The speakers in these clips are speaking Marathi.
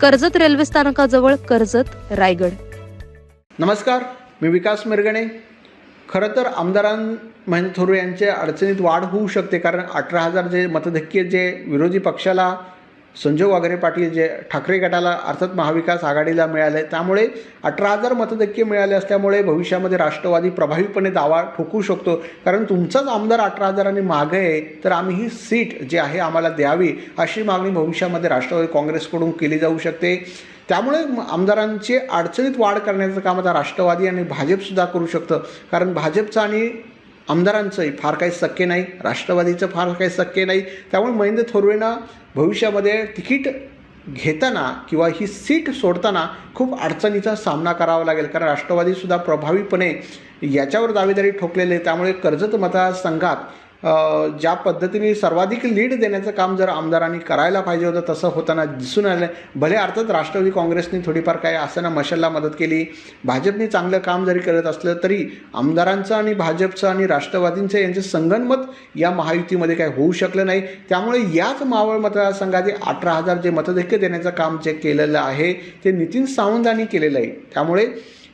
कर्जत रेल्वे स्थानकाजवळ कर्जत रायगड. नमस्कार मी विकास मिरगणे. खरं तर आमदारां महेंद्र थोरवे यांच्या अडचणीत वाढ होऊ शकते कारण अठरा हजार जे मतधक्के जे विरोधी पक्षाला संजय वागरे पाटील जे ठाकरे गटाला अर्थात महाविकास आघाडीला मिळाले त्यामुळे अठरा हजार मतधक्के मिळाले असल्यामुळे भविष्यामध्ये राष्ट्रवादी प्रभावीपणे दावा ठोकू शकतो. कारण तुमचाच आमदार अठरा हजारांनी मागे आहे तर आम्ही ही सीट जी आहे आम्हाला द्यावी अशी मागणी भविष्यामध्ये राष्ट्रवादी काँग्रेसकडून केली जाऊ शकते. त्यामुळे म- आमदारांची अडचणीत वाढ करण्याचं काम आता राष्ट्रवादी आणि भाजपसुद्धा करू शकतं. कारण भाजपचं आणि आमदारांचंही फार काही शक्य नाही राष्ट्रवादीचं फार काही शक्य नाही. त्यामुळे महेंद्र थोरवेनं भविष्यामध्ये तिकीट घेताना किंवा ही सीट सोडताना खूप अडचणीचा सामना करावा लागेल. कारण राष्ट्रवादीसुद्धा प्रभावीपणे याच्यावर दावेदारी ठोकलेले आहे. त्यामुळे कर्जत मतदारसंघात ज्या पद्धतीने सर्वाधिक लीड देण्याचं काम जर आमदारांनी करायला पाहिजे होतं तसं होताना दिसून आलं भले अर्थात राष्ट्रवादी काँग्रेसने थोडीफार काय असताना मशालला मदत केली भाजपने चांगलं काम जरी करत असलं तरी आमदारांचं आणि भाजपचं आणि राष्ट्रवादींचं यांचं संगनमत या महायुतीमध्ये काय होऊ शकलं नाही. त्यामुळे याच मावळ मतदारसंघात अठरा हजार जे मतधक्य देण्याचं काम जे केलेलं आहे ते नितीन सावंतांनी केलेलं आहे. त्यामुळे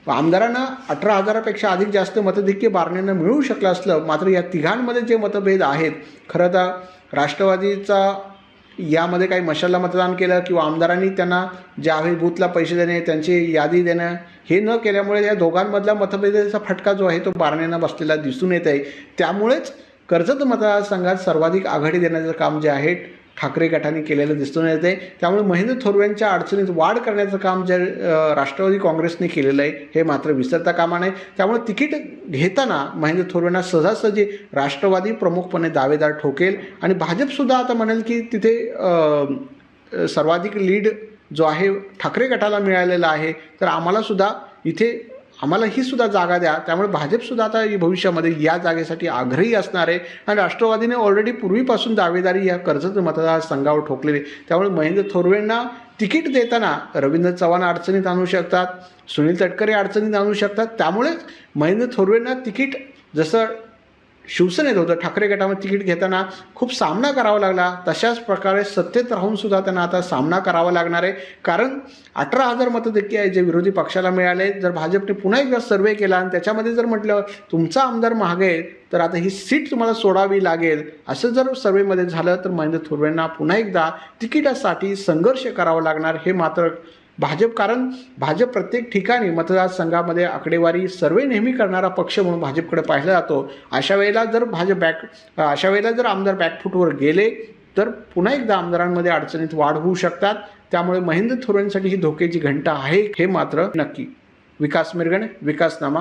आमदारांना अठरा हजारापेक्षा अधिक जास्त मतधिक्य बारण्यांना मिळू शकलं असलं मात्र या तिघांमध्ये जे मतभेद आहेत खरं तर राष्ट्रवादीचा यामध्ये काही मशाला मतदान केलं किंवा आमदारांनी त्यांना ज्या बूथला पैसे देणे त्यांची यादी देणं हे न केल्यामुळे या दोघांमधला मतभेदाचा फटका जो आहे तो बारण्यानं बसलेला दिसून येत आहे त्यामुळेच कर्जत मतदारसंघात सर्वाधिक आघाडी देण्याचं काम जे आहे ठाकरे गटाने केलेलं दिसून येते त्यामुळे महेंद्र थोरव्यांच्या अडचणीत वाढ करण्याचं काम जे राष्ट्रवादी काँग्रेसने केलेलं आहे हे मात्र विसरता कामा नये. त्यामुळे तिकीट घेताना महेंद्र थोरव्यांना सहजासहजी राष्ट्रवादी प्रमुखपणे दावेदार ठोकेल आणि भाजपसुद्धा आता म्हणेल की तिथे सर्वाधिक लीड जो आहे ठाकरे गटाला मिळालेला आहे. तर आम्हालासुद्धा इथे आम्हाला ही सुद्धा जागा द्या. त्यामुळे भाजपसुद्धा आता भविष्यामध्ये या जागेसाठी आग्रही असणार आहे. आणि राष्ट्रवादीने ऑलरेडी पूर्वीपासून दावेदारी या कर्जत मतदारसंघावर ठोकलेली त्यामुळे महेंद्र थोरवेंना तिकीट देताना रवींद्र चव्हाण अडचणीत आणू शकतात सुनील तटकरे अडचणीत आणू शकतात. त्यामुळेच महेंद्र थोरवेंना तिकीट जसं शिवसेनेत होतं. ठाकरे गटामध्ये तिकीट घेताना खूप सामना करावा लागला. तशाच प्रकारे सत्तेत राहूनसुद्धा त्यांना आता सामना करावा लागणार आहे. कारण अठरा हजार मतधक्के आहे जे विरोधी पक्षाला मिळाले. जर भाजपने पुन्हा एकदा सर्वे केला आणि त्याच्यामध्ये जर म्हटलं तुमचा आमदार महाग तर आता ही सीट तुम्हाला सोडावी लागेल. असं जर सर्वेमध्ये झालं तर महेंद्र थोरवेंना पुन्हा एकदा तिकिटासाठी संघर्ष करावा लागणार. हे मात्र भाजप कारण भाजप प्रत्येक ठिकाणी मतदारसंघामध्ये आकडेवारी सर्वे नेहमी करणारा पक्ष म्हणून भाजपकडे पाहिला जातो. अशा वेळेला जर भाजप बॅक अशा वेळेला जर आमदार बॅकफूटवर गेले तर पुन्हा एकदा आमदारांमध्ये अडचणीत वाढ होऊ शकतात. त्यामुळे महेंद्र थोरेंसाठी ही धोक्याची घंटा आहे हे मात्र नक्की. विकास मिरगणे विकासनामा.